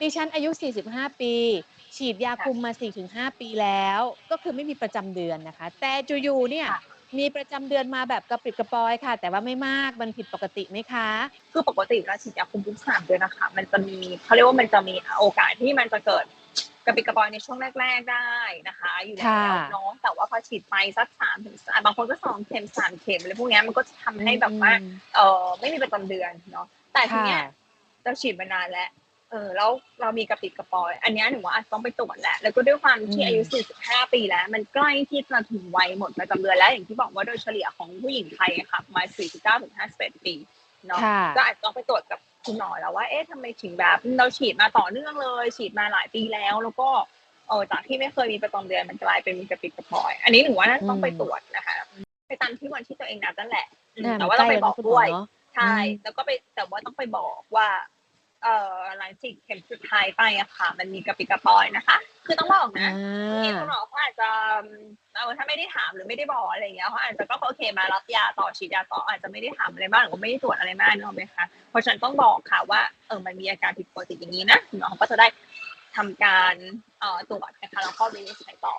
ดิฉันอายุ 45 ปี ฉีดยาคุมมา 4-5 ปีแล้ว ก็คือไม่มีประจำเดือนนะคะ แต่อยู่ๆเนี่ยค่ะมีประจำเดือนมาแบบกระปริดกระปอยค่ะ แต่ว่าไม่มากมันผิดปกติไหมคะ คือปกติเราฉีดยาคุมทุกสามเดือนนะคะ มันจะมีเขาเรียกว่ามันจะมีโอกาสที่มันจะเกิดกระปิดกระปอยในช่วงแรก ๆได้นะคะ อยู่แล้วค่ะเนาะแต่ว่าพอฉีดไปสักสามถึงบางคนก็สองเข็มสามเข็มอะไรพวกเนี้ยมันก็จะทำให้แบบว่าอืมเออไม่มีประจำเดือนเนาะแต่ทีเนี้ยค่ะเราฉีดมานานแล้วเออแล้วเรามีกระปิดกระปอย อันเนี้ยหนูว่าอาจจะต้องไปตรวจแหละแล้วก็ด้วยความที่อืมอายุ 45 ปีแล้ว มันใกล้ที่จะถึงวัยหมดประจำเดือนแล้วอย่างที่บอกว่าโดยเฉลี่ยของผู้หญิงไทยอะค่ะประมาณ49ถึง51 ปีเนาะค่ะก็อาจจะต้องไปตรวจกับคุณหมอแล้วว่าเอ๊ะทำไมถึงแบบเราฉีดมาต่อเนื่องเลย ฉีดมาหลายปีแล้ว แล้วก็เออจากที่ไม่เคยมีประจำเดือนมันกลายเป็นมีกระปิดกระปอย อันนี้หนูว่าน่าจะต้องไปตรวจนะคะไปตามที่วันที่ตัวเองนัดนั่นแหละอืมน่ะแต่ว่าต้องไปบอกมันใกล้ด้วยแล้นะคุณหมอเนอะใช่อืมแล้วก็ไปแต่ว่าต้องไปบอกว่า เอ่อหลังฉีดเข็มสุดท้ายไปอะค่ะ มันมีกระปิดกระปอยนะคะ คือต้องบอกนะอ่าที่คุณหมอเขาอาจจะเออถ้าไม่ได้ถามหรือไม่ได้บอกอะไรอย่างเงี้ยเขาอาจจะก็โอเคมารับยาต่อฉีดยาต่ออาจจะไม่ได้ถามอะไรมากหรือว่าไม่ได้ตรวจอะไรมากนึกออกไหมคะเพราะฉะนันต้องบอกค่ะว่าเออมันมีอาการผิดปกติอย่างนี้นะคุณหมอเขาก็จะได้ทำการเอ่อตรวจนะคะแล้วก็วินิจฉัยต่อ